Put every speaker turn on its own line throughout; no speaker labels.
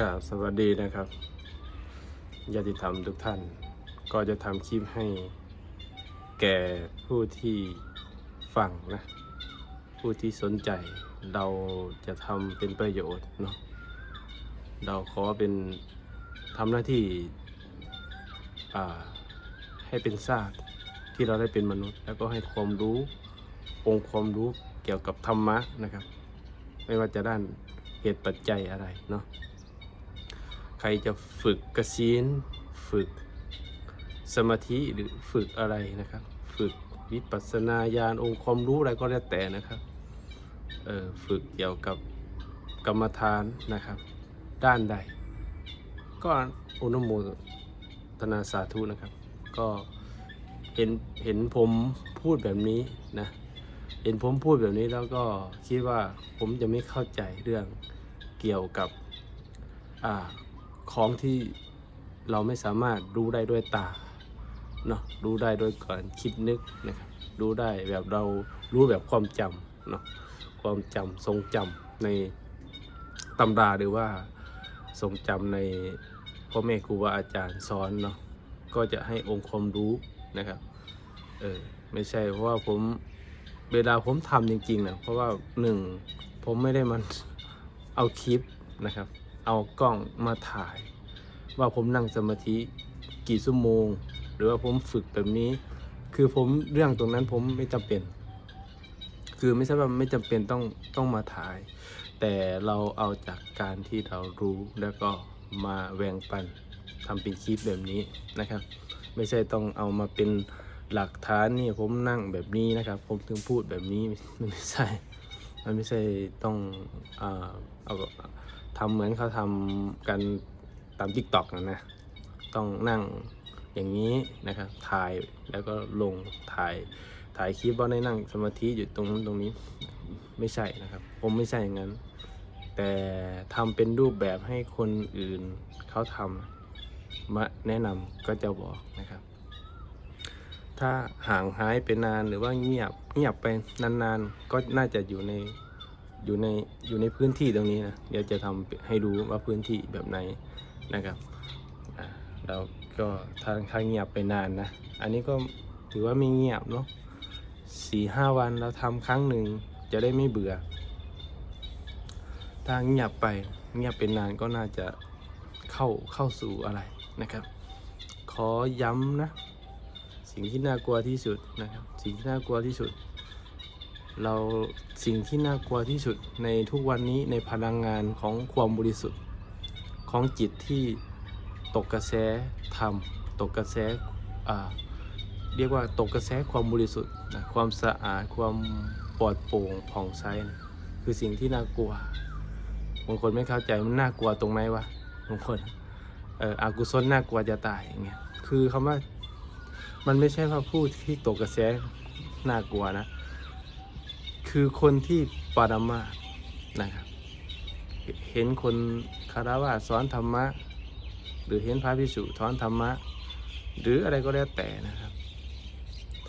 กราบสวัสดีนะครับญาติธรรมทุกท่าน ก็จะทำคลิปให้แก่ผู้ที่ฟังนะ ผู้ที่สนใจ เราจะทำเป็นประโยชน์เนาะเราขอเป็นทำหน้าที่ให้เป็นศาสตร์ที่เราได้เป็นมนุษย์ แล้วก็ให้ความรู้องค์ความรู้เกี่ยวกับธรรมะนะครับ ไม่ว่าจะด้านเหตุปัจจัยอะไรเนาะ รจะฝึกกระสินฝึกสมาธิหรือฝึกอะไรนะครับ ฝึกวิปัสสนาญาณองค์ความรู้อะไรก็แล้วแต่นะครับเออฝึกเกี่ยวกับกรรมฐานนะครับ ด้านใด ก็อนุโมทนาสาธุนะครับ ก็เห็นเห็นผมพูดแบบนี้นะเห็นผมพูดแบบนี้แล้วก็คิดว่าผมจะไม่เข้าใจเรื่องเกี่ยวกับอา ของที่เราไม่สามารถรู้ได้ด้วยตาเนาะรู้ได้โดยการคิดนึกนะครับรู้ได้แบบเรารู้แบบความจำเนาะความจำทรงจำในตำราหรือว่าทรงจำในพ่อแม่ครูบาอาจารย์สอนเนาะก็จะให้องค์ความรู้นะครับเออไม่ใช่เพราะว่าผมเวลาผมทำจริงๆนะเพราะว่าหนึ่งผมไม่ได้มันเอาคลิปนะครับ เอากล้องมาถ่าย ว่าผมนั่งสมาธิกี่ชั่วโมง หรือว่าผมฝึกแบบนี้ คือผมเรื่องตรงนั้นผมไม่จำเป็น คือไม่ใช่ว่าไม่จำเป็นต้องต้องมาถ่าย แต่เราเอาจากการที่เรารู้แล้วก็มาแบ่งปันทำเป็นคลิปแบบนี้นะครับ ไม่ใช่ต้องเอามาเป็นหลักฐานนี่ผมนั่งแบบนี้นะครับ ผมถึงพูดแบบนี้มันไม่ใช่ มันไม่ใช่ต้องอาเอา ทำเหมือนเขาทำกันตามทิกตอกนะนะ ต้องนั่งอย่างนี้นะครับ ถ่ายแล้วก็ลงถ่าย ถ่ายคลิปว่าได้นั่งสมาธิอยู่ตรงนั้นตรงนี้ ไม่ใช่นะครับ ผมไม่ใช่อย่างนั้น แต่ทำเป็นรูปแบบให้คนอื่นเขาทำมาแนะนำก็จะบอกนะครับ ถ้าห่างหายไปนานหรือว่าเงียบเงียบไปนานๆ ก็น่าจะอยู่ใน อยู่ในอยู่ในพื้นที่ตรงนี้นะเดี๋ยวจะทำให้ดูว่าพื้นที่แบบไหนนะครับเราก็ถ้าถ้าเงียบไปนานนะ อันนี้ก็ถือว่าไม่เงียบเนาะสี่ห้าวันเราทำครั้งหนึ่งจะได้ไม่เบื่อ ถ้าเงียบไปเงียบเป็นนานก็น่าจะเข้าเข้าสู่อะไรนะครับ ขอย้ำนะ สิ่งที่น่ากลัวที่สุดนะครับ สิ่งที่น่ากลัวที่สุด เราสิ่งที่น่ากลัวที่สุดในทุกวันนี้ในพลังงานของความบริสุทธิ์ของจิตที่ตกกระแสธรรมตกกระแสเรียกว่าตกกระแสความบริสุทธิ์นะความสะอาดความปลอดโปร่งผ่องใสนะคือสิ่งที่น่ากลัวบางคนไม่เข้าใจมันน่ากลัวตรงไหนวะบางคนเอออากุศลน่ากลัวจะตายอย่างเงี้ยคือคำว่ามันไม่ใช่ว่าพูดที่ตกกระแสน่ากลัวนะ คือคนที่ปรมานะครับ เห็นคนคารวะสอนธรรมะ หรือเห็นพระพิสุสอนธรรมะ หรืออะไรก็แล้วแต่นะครับ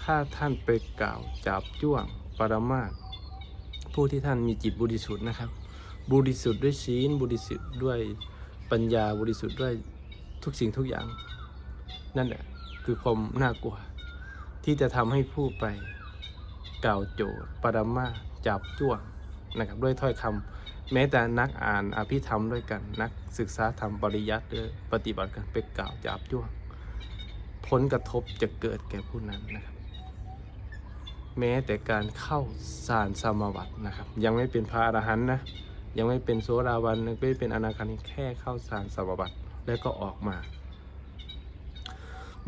ถ้าท่านไปกล่าวจับจ้วงปรมาผู้ที่ท่านมีจิตบริสุทธิ์นะครับ บริสุทธิ์ด้วยศีลบริสุทธิ์ด้วยปัญญาบริสุทธิ์ด้วยทุกสิ่งทุกอย่าง นั่นแหละคือความน่ากลัว ที่จะทำให้ผู้ไป กล่าวโจทย์ปรมาจับจ้วงนะครับด้วยถ้อยคำแม้แต่นักอ่านอภิธรรมด้วยกัน นักศึกษาธรรมปริยัติด้วยปฏิบัติกันไปกล่าวจับจ้วงผลกระทบจะเกิดแก่ผู้นั้นนะครับ แม้แต่การเข้าสารสมาบัตินะครับ ยังไม่เป็นพระอรหันต์นะยังไม่เป็นโสดาบันยังไม่เป็นอนาคามีแค่เข้าสารสมาบัติแล้วก็ออกมา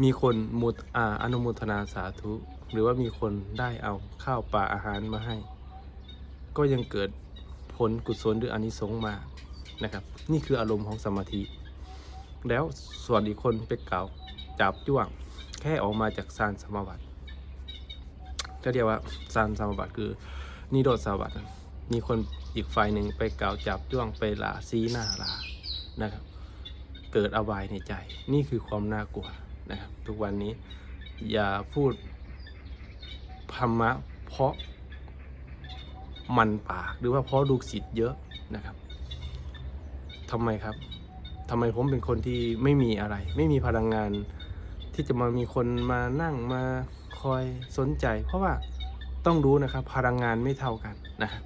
มีคนมุตอาอนุโมทนาสาธุ หรือว่ามีคนได้เอาข้าวปลาอาหารมาให้ ก็ยังเกิดผลกุศลหรืออนิสงส์มานะครับ นี่คืออารมณ์ของสมาธิ แล้วส่วนอีกคนไปกล่าวจับจ้วงแค่ออกมาจากสารสมาบัติก็เรียกว่าสารสมาบัติคือนิโรธสมาบัติมีคนอีกฝ่ายหนึ่งไปกล่าวจับจ้วงไปลาซีหน้าลานะครับ เกิดอบายในใจ นี่คือความน่ากลัว นะครับ ทุกวันนี้อย่าพูดธรรมะเพราะมันปากหรือว่าเพราะลูกศิษย์เยอะนะครับทำไมครับทำไมผมเป็นคนที่ไม่มีอะไร ไม่มีพลังงาน ที่จะมามีคนมานั่งมาคอยสนใจ เพราะว่าต้องรู้นะครับ พลังงานไม่เท่ากันนะครับ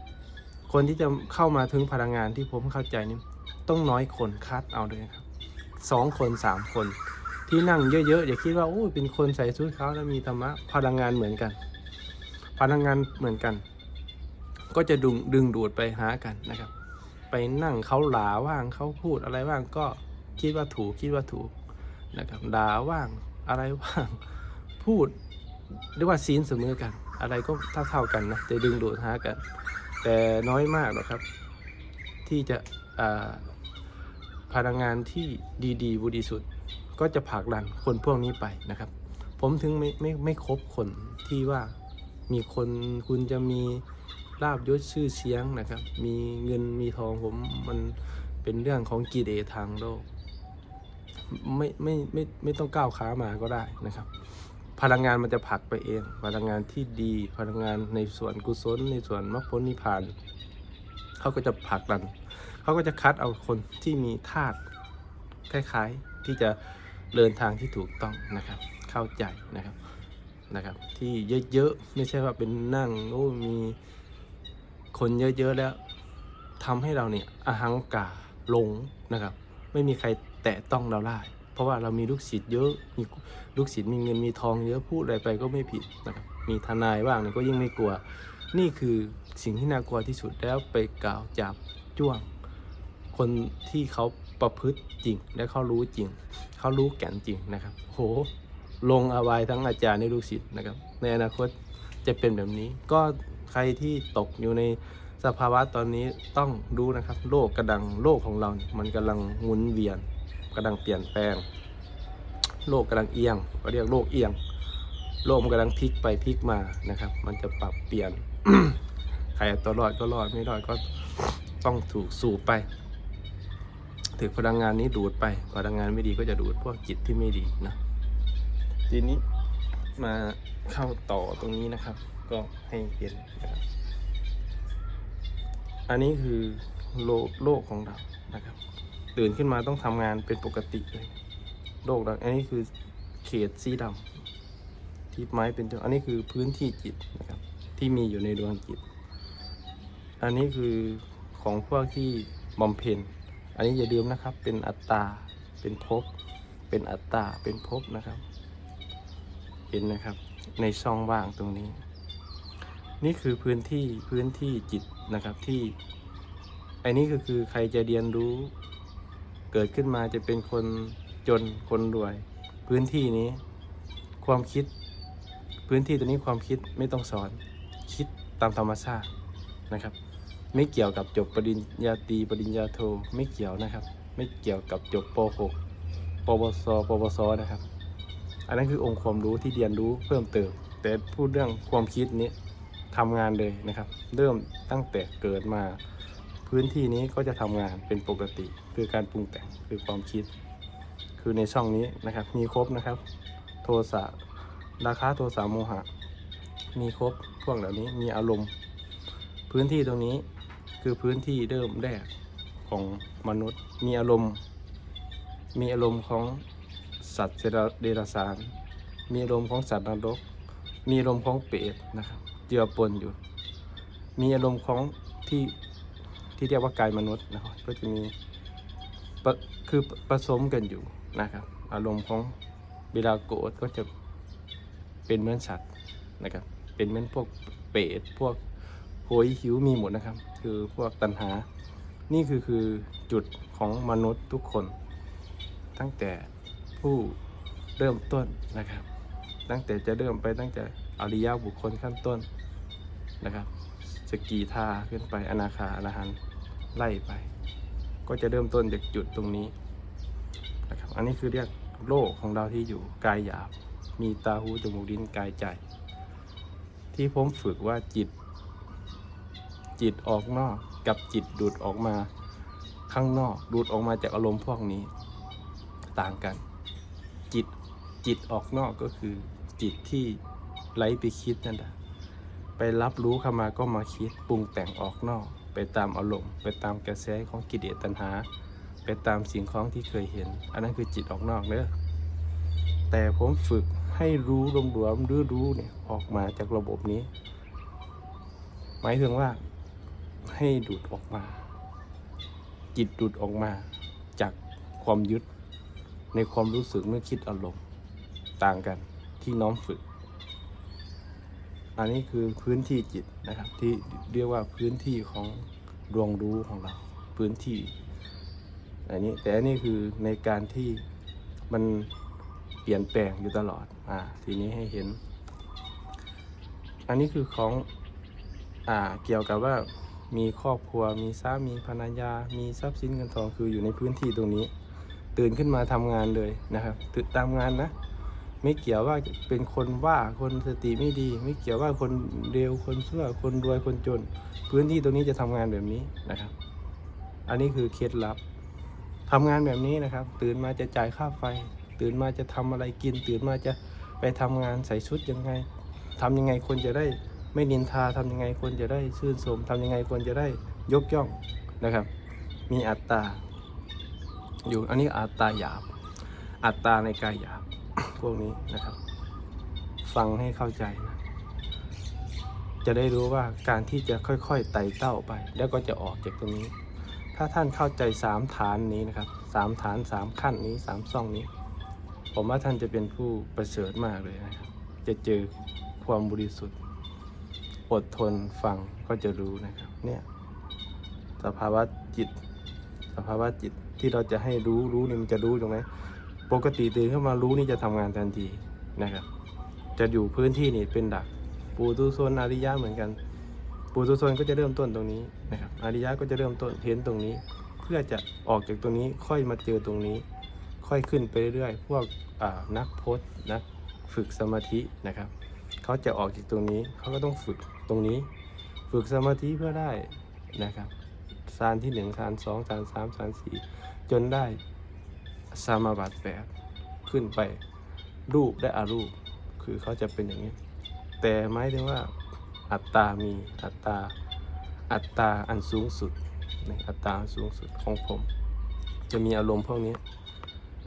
คนที่จะเข้ามาถึงพลังงานที่ผมเข้าใจนี่ต้องน้อยคนคัดเอาเลยครับสองคนสามคน ที่นั่งเยอะๆอย่าคิดว่าโอ้เป็นคนใส่ชุดขาวแล้วมีธรรมะพลังงานเหมือนกัน พลังงานเหมือนกัน ก็จะดึงดึงดูดไปหากันนะครับ ไปนั่งเขาหลาว่างเขาพูดอะไรว่างก็คิดว่าถูกคิดว่าถูกนะครับด่าว่างอะไรว่างพูดเรียกว่าซีนเสมอกัน อะไรก็เท่าเท่ากันนะจะดึงดูดหากัน แต่น้อยมากหรอกครับ ที่จะพลังงานที่ดีๆบริสุทธิ์ ก็จะผลักดันคนพวกนี้ไปนะครับ ผมถึงไม่ไม่ไม่คบคนที่ว่ามีคนคุณจะมีลาบยศชื่อเสียงนะครับ มีเงินมีทองผมมันเป็นเรื่องของกิเลสทางโลกไม่ไม่ไม่ไม่ต้องก้าวขามาก็ได้นะครับ พลังงานมันจะผลักไปเอง พลังงานที่ดีพลังงานในส่วนกุศล ในส่วนมรรคผลนิพพานเขาก็จะผลักดันเขาก็จะคัดเอาคนที่มีธาตุคล้ายๆ ที่จะเดินทางที่ถูกต้องนะครับ เข้าใจนะครับนะครับ ที่เยอะๆไม่ใช่ว่าเป็นนั่งโอ้มีคนเยอะๆแล้วทำให้เราเนี่ยอหังกาหลงนะครับ ไม่มีใครแตะต้องเราได้เพราะว่าเรามีลูกศิษย์เยอะมีลูกศิษย์มีเงินมีทองเยอะพูดอะไรไปก็ไม่ผิดนะครับมีทนายบ้างเนี่ยก็ยิ่งไม่กลัว นี่คือสิ่งที่น่ากลัวที่สุดแล้วไปกล่าวจับจ้วง คนที่เขา ประพฤติจริง และเขารู้จริง เขารู้แก่นจริงนะครับ โห ลงอวายทั้งอาจารย์ในลูกศิษย์นะครับ ในอนาคตจะเป็นแบบนี้ ก็ใครที่ตกอยู่ในสภาวะตอนนี้ต้องรู้นะครับ โลกกระดังโลกของเรา มันกำลังหมุนเวียนกำลังเปลี่ยนแปลง โลกกำลังเอียงก็เรียกโลกเอียง โลกมันกำลังพลิกไปพลิกมานะครับ มันจะปรับเปลี่ยนใครตัวรอดก็รอดไม่รอดก็ต้องถูกสูบไป ถึงพลังงานนี้ดูดไป พลังงานไม่ดีก็จะดูดพวกจิตที่ไม่ดีนะ ทีนี้มาเข้าต่อตรงนี้นะครับ ก็ให้เห็นนะครับ อันนี้คือโลกโลกของเรานะครับ ตื่นขึ้นมาต้องทำงานเป็นปกติเลย โลกเราอันนี้คือเขตสีดำที่ไม้เป็นตัวอันนี้คือพื้นที่จิตนะครับ ที่มีอยู่ในดวงจิต อันนี้คือของพวกที่บำเพ็ญ อันนี้อย่าลืมนะครับ เป็นอัตตาเป็นภพเป็นอัตตาเป็นภพนะครับ เห็นนะครับ ในช่องว่างตรงนี้ นี่คือพื้นที่พื้นที่จิตนะครับที่อันนี้ก็คือใครจะเรียนรู้ เกิดขึ้นมาจะเป็นคนจนคนรวย พื้นที่นี้ ความคิด พื้นที่ตัวนี้ความคิดไม่ต้องสอน คิดตามธรรมชาตินะครับ ไม่เกี่ยวกับจบปริญญาตรีปริญญาโทไม่เกี่ยวนะครับ ไม่เกี่ยวกับจบป .6 ปวสปวสนะครับ อันนั้นคือองค์ความรู้ที่เรียนรู้เพิ่มเติม แต่พูดเรื่องความคิดนี้ทำงานเลยนะครับ เริ่มตั้งแต่เกิดมา พื้นที่นี้ก็จะทำงานเป็นปกติ คือการปรุงแต่งคือความคิด คือในช่องนี้นะครับ มีครบนะครับ โทสะราคาโทสะโมหะ มีครบพวกเหล่านี้มีอารมณ์ พื้นที่ตรงนี้ คือพื้นที่เริ่มแรกของมนุษย์ มีอารมณ์ มีอารมณ์ของสัตว์เดรัจฉาน มีอารมณ์ของสัตว์นรก มีอารมณ์ของเปรตนะครับเจือปนอยู่ มีอารมณ์ของที่ที่เรียกว่ากายมนุษย์นะครับก็จะมีะคือผสมกันอยู่นะครับ อารมณ์ของเวลาโกรธก็จะเป็นเหมือนสัตว์นะครับ เป็นเหมือนพวกเปรตพวก หยหิวมีหมดนะครับ คือพวกตัณหา นี่คือคือจุดของมนุษย์ทุกคน ตั้งแต่ผู้เริ่มต้นนะครับ ตั้งแต่จะเริ่มไปตั้งแต่อริยบุคคลขั้นต้นนะครับสกีทาขึ้นไปอนาคาอรหันไล่ไป ก็จะเริ่มต้นจากจุดตรงนี้นะครับอันนี้คือเรียกโลกของเราที่อยู่กายหยาบมีตาหูจมูกลิ้นกายใจ ที่ผมฝึกว่าจิต จิตออกนอกกับจิตดูดออกมาข้างนอก ดูดออกมาจากอารมณ์พวกนี้ต่างกัน จิตจิตออกนอกก็คือ จิตที่ไหลไปคิดนั่นแหละไปรับรู้เข้ามาก็มาคิดปรุงแต่งออกนอก ไปตามอารมณ์ ไปตามกระแสของกิเลสตัณหา ไปตามสิ่งของที่เคยเห็น อันนั้นคือจิตออกนอกเนอะแต่ผมฝึกให้รู้รวมๆรู้รู้เนี่ยออกมาจากระบบนี้ หมายถึงว่า ให้ดูดออกมา จิตดูดออกมาจากความยึด ในความรู้สึกนึกคิดอารมณ์ต่างกันที่น้อมฝึก อันนี้คือพื้นที่จิตนะครับ ที่เรียกว่าพื้นที่ของดวงรู้ของเรา พื้นที่อันนี้แต่อันนี้คือในการที่มันเปลี่ยนแปลงอยู่ตลอดอ่าทีนี้ให้เห็น อันนี้คือของอ่าเกี่ยวกับว่า มีครอบครัว มีสามีภรรยา มีทรัพย์สินเงินทองคืออยู่ในพื้นที่ตรงนี้ ตื่นขึ้นมาทำงานเลยนะครับตื่นตามงานนะ ไม่เกี่ยวว่าเป็นคนว่าคนสติไม่ดี ไม่เกี่ยวว่าคนเร็วคนชั่วคนรวยคนจน พื้นที่ตรงนี้จะทำงานแบบนี้นะครับ อันนี้คือเคล็ดลับทำงานแบบนี้นะครับ ตื่นมาจะจ่ายค่าไฟ ตื่นมาจะทำอะไรกิน ตื่นมาจะไปทำงานใส่ชุดยังไงทำยังไงคนจะได้ ไม่นินทาทำยังไงคนจะได้ชื่นชมทำยังไงคนจะได้ยกย่องนะครับ มีอัตตา อยู่อันนี้อัตตาหยาบ อัตตาในกายหยาบพวกนี้นะครับ ฟังให้เข้าใจนะจะได้รู้ว่าการที่จะค่อยๆไต่เต้าไป แล้วก็จะออกจากตรงนี้ ถ้าท่านเข้าใจสามฐานนี้นะครับสามฐานสามขั้นนี้สามซ่องนี้ ผมว่าท่านจะเป็นผู้ประเสริฐมากเลยนะครับ จะเจอความบริสุทธิ์ อดทนฟังก็จะรู้นะครับ เนี่ย สภาวะจิต สภาวะจิตที่เราจะให้รู้รู้นี่มันจะรู้ตรงไหนปกติตื่นขึ้นมารู้นี่จะทำงานทันทีนะครับ จะอยู่พื้นที่นี่เป็นดักปูตุโซนอาริยะเหมือนกัน ปูตุโซนก็จะเริ่มต้นตรงนี้นะครับอาริยะก็จะเริ่มต้นเห็นตรงนี้ เพื่อจะออกจากตรงนี้ค่อยมาเจอตรงนี้ ค่อยขึ้นไปเรื่อยๆพวกนักโพสนักฝึกสมาธินะครับ เขาจะออกจากตรงนี้เขาก็ต้องฝึก ตรงนี้ ฝึกสมาธิเพื่อได้นะครับสานที่หนึ่งสานสองสานสามสานสี่จนได้สมาบัติแปดขึ้นไปรูปได้อารูป คือเขาจะเป็นอย่างนี้ แต่หมายถึงว่าอัตตามีอัตตาอัตตาอันสูงสุดในอัตตาสูงสุดของผม จะมีอารมณ์พวกนี้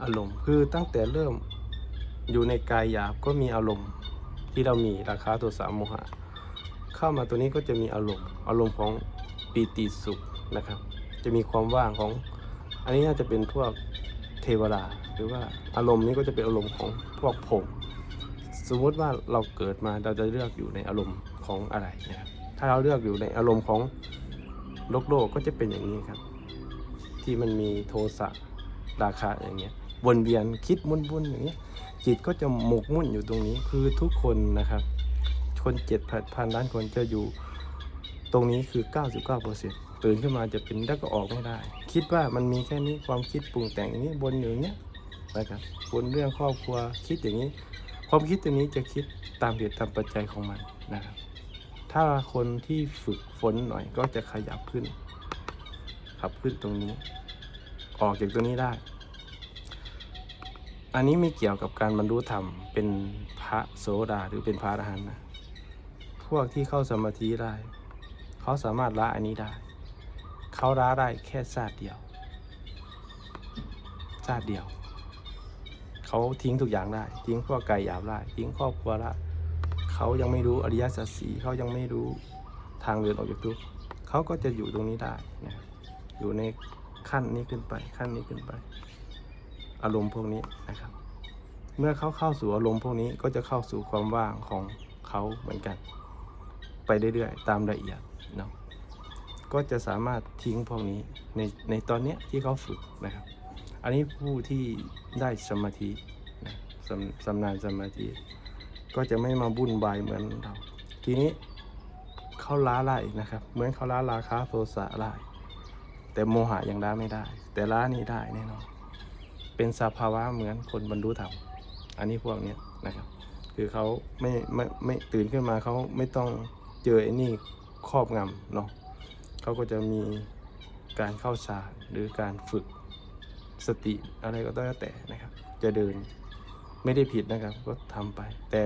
อารมณ์คือตั้งแต่เริ่มอยู่ในกายหยาบก็มีอารมณ์ที่เรามีราคาตัวสามโมหะ เข้ามาตัวนี้ก็จะมีอารมณ์อารมณ์ของปีติสุขนะครับ จะมีความว่างของ อันนี้น่าจะเป็นพวกเทวดาหรือว่าอารมณ์นี้ก็จะเป็นอารมณ์ของพวกผมสมมติว่าเราเกิดมาเราจะเลือกอยู่ในอารมณ์ของอะไรนะครับถ้าเราเลือกอยู่ในอารมณ์ของโลกโลกก็จะเป็นอย่างนี้ครับ ที่มันมีโทสะราคะอย่างเงี้ยวนเวียนคิดมุ่นๆอย่างเงี้ยจิตก็จะหมกมุ่นอยู่ตรงนี้คือทุกคนนะครับ คนเจ็ดพันล้านคนจะอยู่ตรงนี้คือ 99%ตื่นขึ้นมาจะเป็นแล้วก็ออกไม่ได้ คิดว่ามันมีแค่นี้ความคิดปรุงแต่งอย่างนี้บนอย่างเนี้ยนะครับบนเรื่องครอบครัวคิดอย่างนี้ ความคิดตัวนี้จะคิดตามเหตุตามปัจจัยของมันนะครับ ถ้าคนที่ฝึกฝนหน่อยก็จะขยับขึ้น ขับขึ้นตรงนี้ ออกจากตรงนี้ได้ อันนี้ไม่เกี่ยวกับการบรรลุธรรมเป็นพระโสดาหรือเป็นพระอรหันต์นะ พวกที่เข้าสมาธิได้ เขาสามารถละอันนี้ได้ เขาละได้แค่ชาติเดียวชาติเดียว เขาทิ้งทุกอย่างได้ ทิ้งพวกไก่หยาบได้ ทิ้งครอบครัวละ เขายังไม่รู้อริยสัจสีเขายังไม่รู้ทางเดินออกจากทุกข์เขาก็จะอยู่ตรงนี้ได้นะอยู่ในขั้นนี้ขึ้นไป ขั้นนี้ขึ้นไป อารมณ์พวกนี้นะครับ เมื่อเขาเข้าสู่อารมณ์พวกนี้ก็จะเข้าสู่ความว่างของเขาเหมือนกัน ไปเรื่อยๆ ตามละเอียดเนาะก็จะสามารถทิ้งพวกนี้ในในตอนเนี้ยที่เขาฝึกนะครับ อันนี้ผู้ที่ได้สมาธินะสำสำนานสมาธิ ก็จะไม่มาบุ่นวายเหมือนเรา ทีนี้เขาล้าไล่นะครับ เหมือนเขาล้าราคาโทสะไล่แต่โมหะยังล้าไม่ได้ แต่ล้านี่ได้แน่นอนเป็นสภาวะเหมือนคนบรรลุธรรมอันนี้พวกเนี้ยนะครับ คือเขาไม่ไม่ไม่ตื่นขึ้นมาเขาไม่ต้อง เจอไอ้นี่ครอบงำเนาะเขาก็จะมีการเข้าฌานหรือการฝึกสติอะไรก็แล้วแต่นะครับ จะเดินไม่ได้ผิดนะครับ ก็ทำไป แต่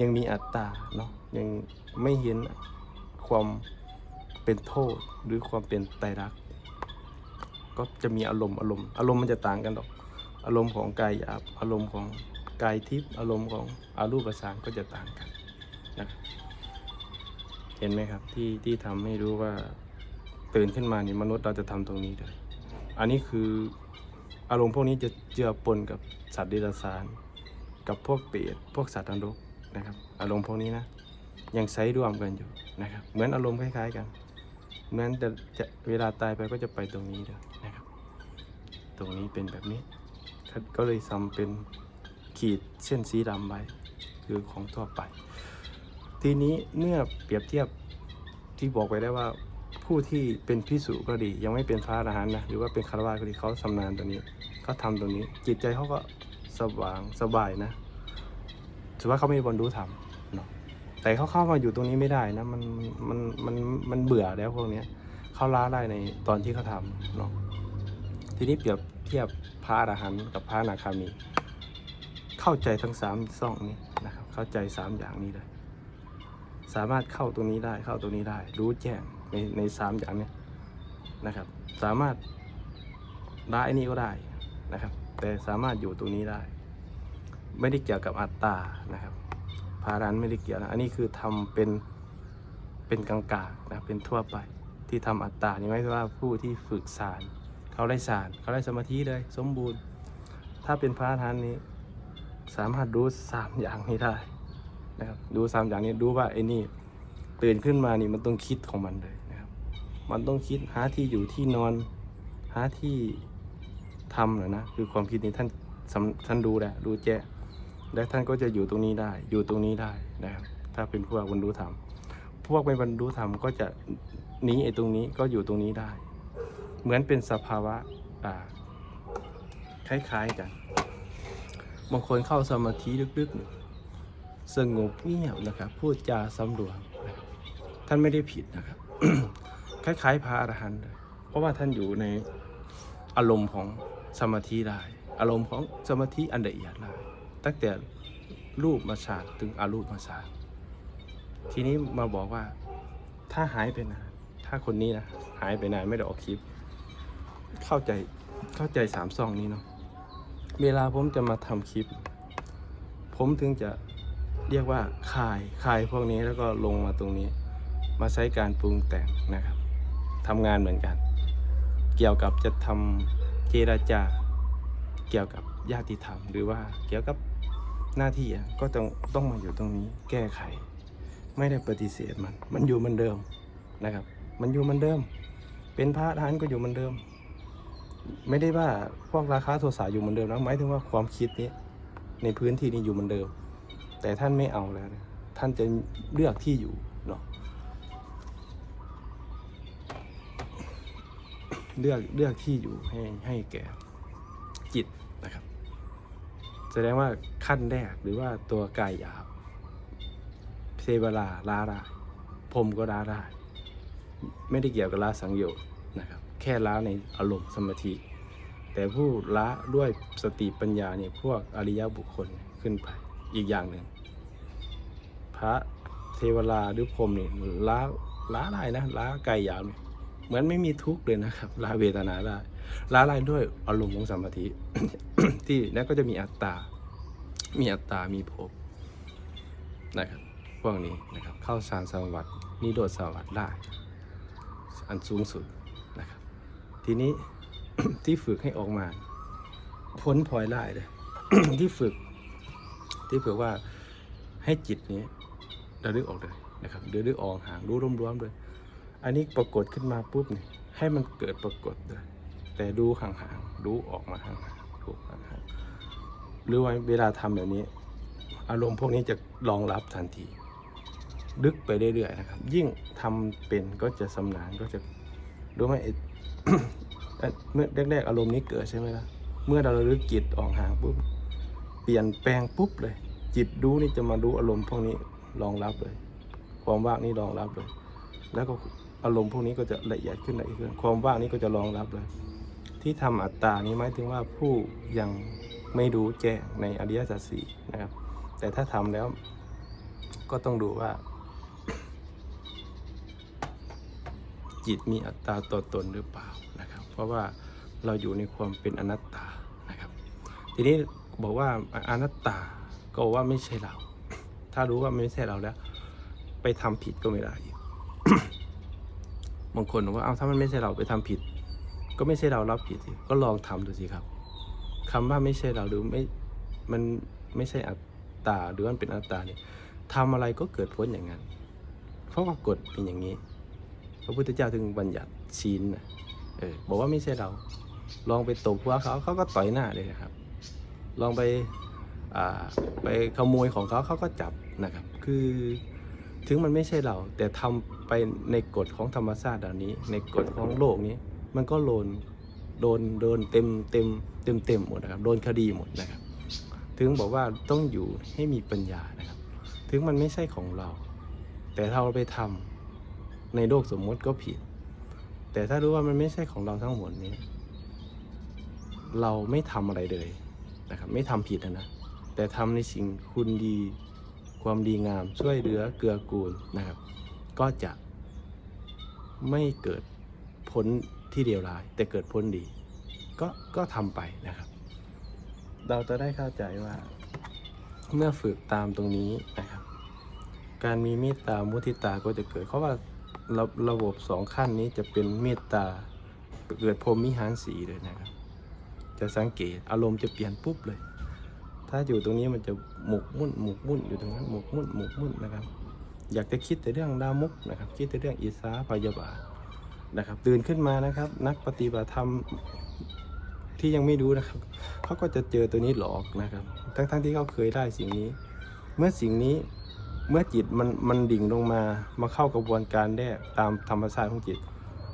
ยังมีอัตตาเนาะยังไม่เห็นความเป็นโทษหรือความเป็นไตรลักษณ์ก็จะมีอารมณ์อารมณ์อารมณ์มันจะต่างกันหรอก อารมณ์ของกายหยาบอารมณ์ของกายทิพย์อารมณ์ของอารูปประสานก็จะต่างกันนะครับ เห็นไหมครับที่ที่ทำให้รู้ว่าตื่นขึ้นมานี่มนุษย์เราจะทำตรงนี้เลยอันนี้คืออารมณ์พวกนี้จะเจือปนกับสัตว์เดรัจฉาน กับพวกเปรตพวกสัตว์นรกนะครับ อารมณ์พวกนี้นะยังใช้ร่วมกันอยู่นะครับ เหมือนอารมณ์คล้ายๆกันเหมือนแต่จะเวลาตายไปก็จะไปตรงนี้เลยนะครับ ตรงนี้เป็นแบบนี้ ก็เลยทำเป็นขีดเส้นสีดำไว้คือของทั่วไป ทีนี้เมื่อเปรียบเทียบที่บอกไปได้ว่าผู้ที่เป็นพิสุก็ดี ยังไม่เป็นพระอรหันต์นะหรือว่าเป็นคารวะก็ดีเขาชำนาญตัวนี้เขาทำตรงนี้ จิตใจเขาก็สว่างสบายนะถือว่าเขาไม่บรรลุธรรมเนาะแต่เขาเข้ามาอยู่ตรงนี้ไม่ได้นะมันมันมันมันเบื่อแล้วพวกเนี้ยเขาล้าได้ในตอนที่เขาทำเนาะทีนี้เปรียบเทียบพระอรหันต์กับพระนาคามี เข้าใจทั้งสามซ่องนี้นะครับ เข้าใจสามอย่างนี้เลย สามารถเข้าตรงนี้ได้เข้าตรงนี้ได้ รู้แจ้งในในสามอย่างเนี้ยนะครับ สามารถได้นนี้ก็ได้นะครับ แต่สามารถอยู่ตรงนี้ได้ ไม่ได้เกี่ยวกับอัตตานะครับพารันไม่ได้เกี่ยวนะอันนี้คือทำเป็นเป็นกลางๆนะเป็นทั่วไปที่ทำอัตตานี่หมายว่าผู้ที่ฝึกสารเขาได้สารเขาได้สมาธิเลยสมบูรณ์ ถ้าเป็นพระอรหันนี้ สามารถรู้สามอย่างนี้ได้ นะครับ ดูสามอย่างนี้ดูว่าไอ้นี่ตื่นขึ้นมานี่มันต้องคิดของมันเลยนะครับ มันต้องคิดหาที่อยู่ที่นอนหาที่ทำนะนะคือความคิดนี้ท่านท่านดูแหละรู้แจ้และท่านก็จะอยู่ตรงนี้ได้ อยู่ตรงนี้ได้นะครับ ถ้าเป็นพวกบรรลุธรรม พวกไม่บรรลุธรรมก็จะหนีไอ้ตรงนี้ก็อยู่ตรงนี้ได้ เหมือนเป็นสภาวะคล้ายๆกัน บางคนเข้าสมาธิลึกๆ สงบเงียบนะครับ พูดจาสำรวมนะครับท่านไม่ได้ผิดนะครับ คล้ายๆพระอรหันต์เลยเพราะว่าท่านอยู่ในอารมณ์ของสมาธิได้ อารมณ์ของสมาธิอันละเอียดได้ตั้งแต่รูปมาฌานถึงอารูปมาฌาทีนี้มาบอกว่าถ้าหายไปนานถ้าคนนี้นะหายไปนานไม่ได้ออกคลิป เข้าใจเข้าใจสามซองนี้เนาะเวลาผมจะมาทำคลิป ผมถึงจะ เรียกว่าคายคายพวกนี้แล้วก็ลงมาตรงนี้ มาใช้การปรุงแต่งนะครับทำงานเหมือนกัน เกี่ยวกับจะทำเจรจา เกี่ยวกับญาติธรรม หรือว่าเกี่ยวกับหน้าที่ก็ต้องต้องมาอยู่ตรงนี้แก้ไข ไม่ได้ปฏิเสธมัน มันอยู่เหมือนเดิมนะครับ มันอยู่เหมือนเดิม เป็นพระอรหันก็อยู่เหมือนเดิม ไม่ได้ว่าพวกราคาโทสะอยู่เหมือนเดิมนะหมายถึงว่าความคิดนี้ในพื้นที่นี้อยู่เหมือนเดิม แต่ท่านไม่เอาแล้วนะท่านจะเลือกที่อยู่เนาะเลือกเลือกที่อยู่ให้ให้แก่จิตนะครับ แสดงว่าขั้นแรกหรือว่าตัวกายหยาบเทวลาลาได้พรมก็ลาได้ไม่ได้เกี่ยวกับลาสังโยชน์นะครับ แค่ละในอารมณ์สมาธิ แต่ผู้ละด้วยสติปัญญาเนี่ยพวกอริยบุคคลขึ้นไป อีกอย่างหนึ่งพระเทวราหรือพรหมเนี่ยละละได้นะละกายหยาบเหมือนไม่มีทุกข์เลยนะครับละเวทนาได้ละได้ด้วยอารมณ์ของสมาธิที่แล้วก็จะมีอัตตา มีอัตตามีภพนะครับพวกนี้นะครับเข้าฌานสมาบัตินิโรธสมาบัติได้ อันสูงสุดนะครับ ทีนี้ที่ฝึกให้ออกมา พ้นพลอยได้เลยที่ฝึก ที่ฝึกว่าให้จิตนี้ระลึกออกเลยนะครับระลึกออกห่างรู้รวมๆเลยอันนี้ปรากฏขึ้นมาปุ๊บเนี่ยให้มันเกิดปรากฏเลยแต่ดูห่างๆดูออกมาห่างๆดูห่างๆหรือว่าเวลาทำแบบนี้ อารมณ์พวกนี้จะรองรับทันทีลึกไปเรื่อยๆนะครับ ยิ่งทำเป็นก็จะสำนานก็จะรู้ไหมเมื่อแรกๆอารมณ์นี้เกิดใช่ไหมล่ะเมื่อเราลึกจิตออกห่างปุ๊บ เปลี่ยนแปลงปุ๊บเลย จิตรู้นี่จะมารู้อารมณ์พวกนี้รองรับเลย ความว่างนี่รองรับเลย แล้วก็อารมณ์พวกนี้ก็จะละเอียดขึ้นละเอียดขึ้นความว่างนี่ก็จะรองรับเลย ที่ทำอัตตานี้หมายถึงว่าผู้ยังไม่รู้แจ้งในอริยสัจสี่นะครับ แต่ถ้าทำแล้วก็ต้องดูว่า จิตมีอัตตาตัวตนหรือเปล่านะครับ เพราะว่าเราอยู่ในความเป็นอนัตตานะครับ ทีนี้ บอกว่าอนัตตาก็บอกว่าไม่ใช่เรา ถ้ารู้ว่าไม่ใช่เราแล้ว ไปทำผิดก็ไม่ได้อีกบางคนบอกว่าเอาถ้ามันไม่ใช่เราไปทำผิด ก็ไม่ใช่เรารับผิดสิก็ลองทำดูสิครับคำว่าไม่ใช่เราหรือไม่มันไม่ใช่อัตตาหรือมันเป็นอัตตาเนี่ยทำอะไรก็เกิดผลอย่างนั้น เพราะว่ากฎเป็นอย่างนี้ พระพุทธเจ้าถึงบัญญัติศีลนะเออบอกว่าไม่ใช่เรา ลองไปตบหัวเขาเขาก็ต่อยหน้าเลยนะครับ ลองไปไปขโมยของเขาเขาก็จับนะครับ คือถึงมันไม่ใช่เรา แต่ทำไปในกฎของธรรมชาติเหล่านี้ ในกฎของโลกนี้ มันก็โดนโดนโดนเต็มเต็มเต็มเต็มหมดนะครับโดนคดีหมดนะครับ ถึงบอกว่าต้องอยู่ให้มีปัญญานะครับ ถึงมันไม่ใช่ของเรา แต่เราไปทำในโลกสมมติก็ผิด แต่ถ้ารู้ว่ามันไม่ใช่ของเราทั้งหมดนี้ เราไม่ทำอะไรเลย นะครับ ไม่ทำผิดนะ แต่ทำในสิ่งคุณดีความดีงามช่วยเหลือเกื้อกูลนะครับ ก็จะไม่เกิดผลที่เดียวร้าย แต่เกิดผลดี ก็ก็ทำไปนะครับ เราจะได้เข้าใจว่า เมื่อฝึกตามตรงนี้นะครับ การมีเมตตามุทิตาก็จะเกิด เพราะว่าระระบบสองขั้นนี้จะเป็นเมตตาเกิดพรหมมิหารสีเลยนะครับ จะสังเกตอารมณ์จะเปลี่ยนปุ๊บเลย ถ้าอยู่ตรงนี้มันจะหมกมุ่นหมกมุ่นอยู่ตรงนั้นหมกมุ่นหมกมุ่นนะครับ อยากจะคิดแต่เรื่องดามุกนะครับ คิดแต่เรื่องอิสาพยาบาทนะครับ ตื่นขึ้นมานะครับ นักปฏิบัติธรรมที่ยังไม่รู้นะครับเขาก็จะเจอตัวนี้หลอกนะครับ ทั้งๆที่เขาเคยได้สิ่งนี้ เมื่อสิ่งนี้เมื่อจิตมันมันดิ่งลงมามาเข้ากระบวนการแรกตามธรรมชาติของจิต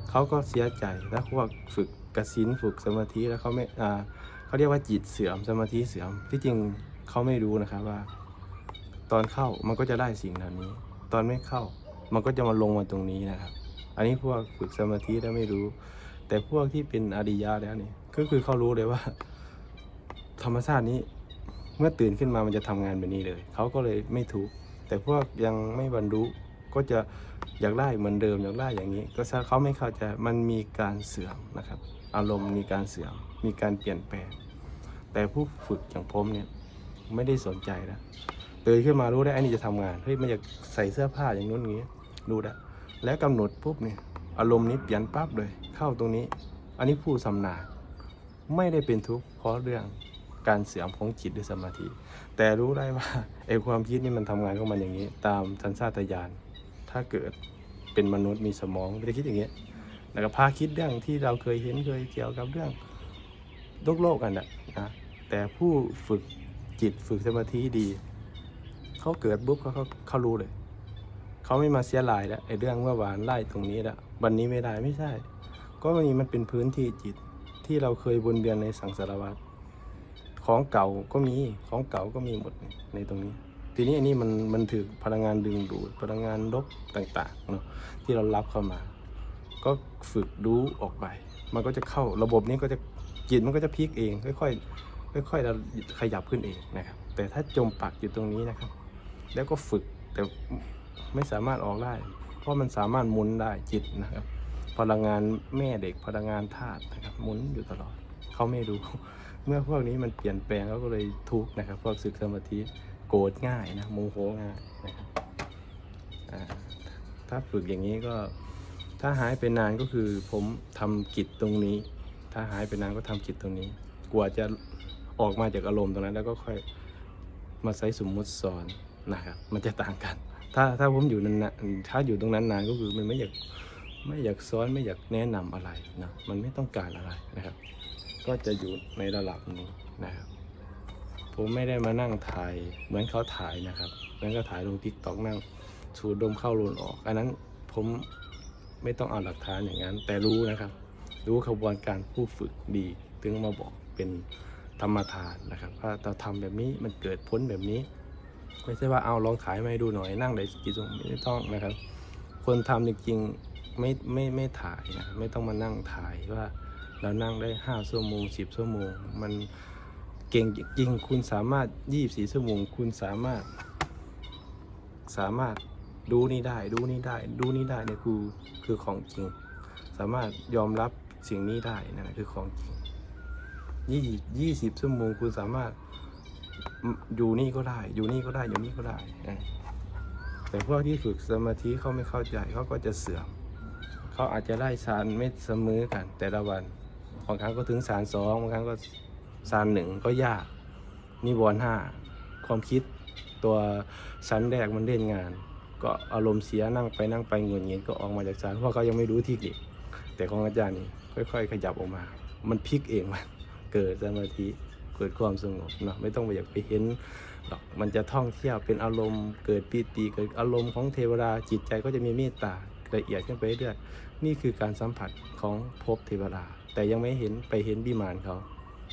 เขาก็เสียใจแล้วพวกฝึก กสินฝึกสมาธิแล้วเขาไม่อ่าเขาเรียกว่าจิตเสื่อมสมาธิเสื่อมที่จริงเขาไม่รู้นะครับว่า ตอนเข้ามันก็จะได้สิ่งเหล่านี้ ตอนไม่เข้ามันก็จะมาลงมาตรงนี้นะครับ อันนี้พวกฝึกสมาธิแล้วไม่รู้ แต่พวกที่เป็นอริยะแล้วนี่ก็คือเขารู้เลยว่า ธรรมชาตินี้เมื่อตื่นขึ้นมามันจะทำงานแบบนี้เลย เขาก็เลยไม่ทุกข์แต่พวกยังไม่บรรลุก็จะ อยากได้เหมือนเดิมอยากได้อย่างนี้ ก็ถ้าเขาไม่เข้าใจมันมีการเสื่อมนะครับ อารมณ์มีการเสื่อม มีการเปลี่ยนแปลง แต่ผู้ฝึกอย่างผมเนี่ยไม่ได้สนใจแล้วตื่นขึ้นมารู้ได้ไอ้นี่จะทำงานเฮ้ยมันอยากใส่เสื้อผ้าอย่างนู้นอย่างนี้รู้แล้แล้วกำหนดปุ๊บเนี่ยอารมณ์นี้เปลี่ยนปั๊บเลย เข้าตรงนี้ อันนี้ผู้สำนาไม่ได้เป็นทุกข์เพราะเรื่องการเสื่อมของจิตหรือสมาธิ แต่รู้ได้ว่าไอ้ความคิดนี่มันทำงานของมันอย่างนี้ ตามสัญชาตญาณ ถ้าเกิดเป็นมนุษย์มีสมองมันจะคิดอย่างเงี้ยแล้วก็พาคิดเรื่องที่เราเคยเห็นเคยเกี่ยวกับเรื่องโลกโลกกันนะนะแต่ผู้ฝึกจิตฝึกสมาธิดี เขาเกิดปุ๊บเขาเขาเขารู้เลย เขาไม่มาเสียหลายแล้วไอ้เรื่องเมื่อวานไล่ตรงนี้แล้ววันนี้ไม่ได้ไม่ใช่ ก็มันนี้มันเป็นพื้นที่จิตที่เราเคยวนเวียนในสังสารวัฏของเก่าก็มีของเก่าก็มีหมดในตรงนี้ ทีนี้อันนี้มันมันถือพลังงานดึงดูดพลังงานลบต่างๆเนาะที่เรารับเข้ามา ก็ฝึกรู้ออกไป มันก็จะเข้าระบบนี้ก็จะจิตมันก็จะพลิกเอง ค่อยๆค่อยๆเราขยับขึ้นเองนะครับ แต่ถ้าจมปักอยู่ตรงนี้นะครับ แล้วก็ฝึกแต่ไม่สามารถออกได้ เพราะมันสามารถหมุนได้จิตนะครับ พลังงานแม่เด็กพลังงานธาตุนะครับหมุนอยู่ตลอดเขาไม่รู้เมื่อพวกนี้มันเปลี่ยนแปลงเขาก็เลยทุกข์นะครับพวกศึกสมาธิ โกรธง่ายนะโมโหง่ายนะครับถ้าฝึกอย่างนี้ก็ถ้าหายไปนานก็คือผมทำกิจตรงนี้ ถ้าหายไปนานก็ทำกิจตรงนี้ กว่าจะออกมาจากอารมณ์ตรงนั้น แล้วก็ค่อยมาใช้สมมุติสอนนะครับมันจะต่างกัน ถ้าถ้าผมอยู่นานถ้าอยู่ตรงนั้นนานก็คือมันไม่อยากไม่อยากสอนไม่อยากแนะนำอะไรนะมันไม่ต้องการอะไรนะครับ ก็จะอยู่ในระดับนี้นะครับ ผมไม่ได้มานั่งถ่ายเหมือนเขาถ่ายนะครับเหมือนเขาถ่ายลงทิกตอกนั่งสูดดมเข้าลมออก อันนั้นผมไม่ต้องเอาหลักฐานอย่างนั้น แต่รู้นะครับ รู้ขบวนการผู้ฝึกดี ถึงมาบอกเป็นธรรมทานนะครับว่าเราทำแบบนี้มันเกิดผลแบบนี้ ไม่ใช่ว่าเอาลองถ่ายมาให้ดูหน่อยนั่งได้กี่ชั่วโมงไม่ต้องนะครับ คนทำจริงๆไม่ไม่ไม่ถ่ายนะไม่ต้องมานั่งถ่ายว่าเรานั่งได้ห้าชั่วโมงสิบชั่วโมงมัน เก่งจริงคุณสามารถยี่บสี่ชั่วโมงคุณสามารถ สามารถดูนี่ได้ดูนี่ได้ดูนี่ได้เนี่ยคือคือของจริง สามารถยอมรับสิ่งนี้ได้นั่นแหละคือของจริงยี่ยี่สิบชั่วโมงคุณสามารถอยู่นี่ก็ได้ อยู่นี่ก็ได้อยู่นี่ก็ได้แต่พวกที่ฝึกสมาธิเขาไม่เข้าใจเขาก็จะเสื่อมเขาอาจจะได้สารไม่เสมอกัน แต่ละวันบางครั้งก็ถึงสารสองบางครั้งก็ สารหนึ่งก็ยาก นิวรณ์ห้าความคิดตัวชั้นแรกมันเล่นงาน ก็อารมณ์เสียนั่งไปนั่งไปเงินเงินก็ออกมาจากสารเพราะเขายังไม่รู้ที่ดิแต่ของอาจารย์นี่ค่อย ๆ ขยับออกมา มันพลิกเองมันเกิดสมาธิเกิดความสงบเนาะไม่ต้องไปอยากไปเห็นหรอกมันจะท่องเที่ยวเป็นอารมณ์เกิดปีติเกิดอารมณ์ของเทวดาจิตใจก็จะมีเมตตาละเอียดขึ้นไปเรื่อยนี่คือการสัมผัสของภพเทวดาแต่ยังไม่เห็นไปเห็นบิมานเขา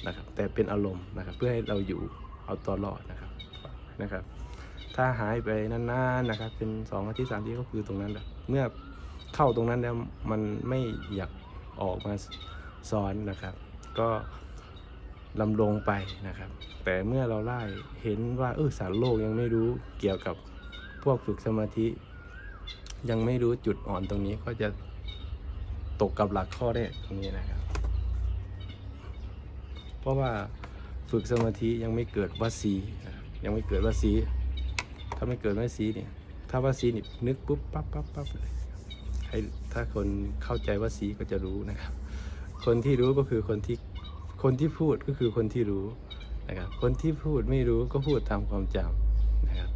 นะครับแต่เป็นอารมณ์นะครับเพื่อให้เราอยู่เอาตัวรอดนะครับนะครับ ถ้าหายไปนานๆนะครับ เป็นสองอาทิตย์สามอาทิตย์ก็คือตรงนั้นแหละเมื่อเข้าตรงนั้นแล้วมันไม่อยากออกมาสอนนะครับ ก็ลำลงไปนะครับ แต่เมื่อเราไล่เห็นว่าเออสารโลกยังไม่รู้เกี่ยวกับพวกฝึกสมาธิ ยังไม่รู้จุดอ่อนตรงนี้ก็จะตกกับหลักข้อแรกตรงนี้นะครับ เพราะว่าฝึกสมาธิยังไม่เกิดวสียังไม่เกิดวสี ถ้าไม่เกิดวสีเนี่ยถ้าวสีนี่นึกปุ๊บปั๊บปั๊บปั๊บเลยให้ถ้าคนเข้าใจวสีก็จะรู้นะครับ คนที่รู้ก็คือคนที่คนที่พูดก็คือคนที่รู้นะครับคนที่พูดไม่รู้ก็พูดตามความจำนะครับ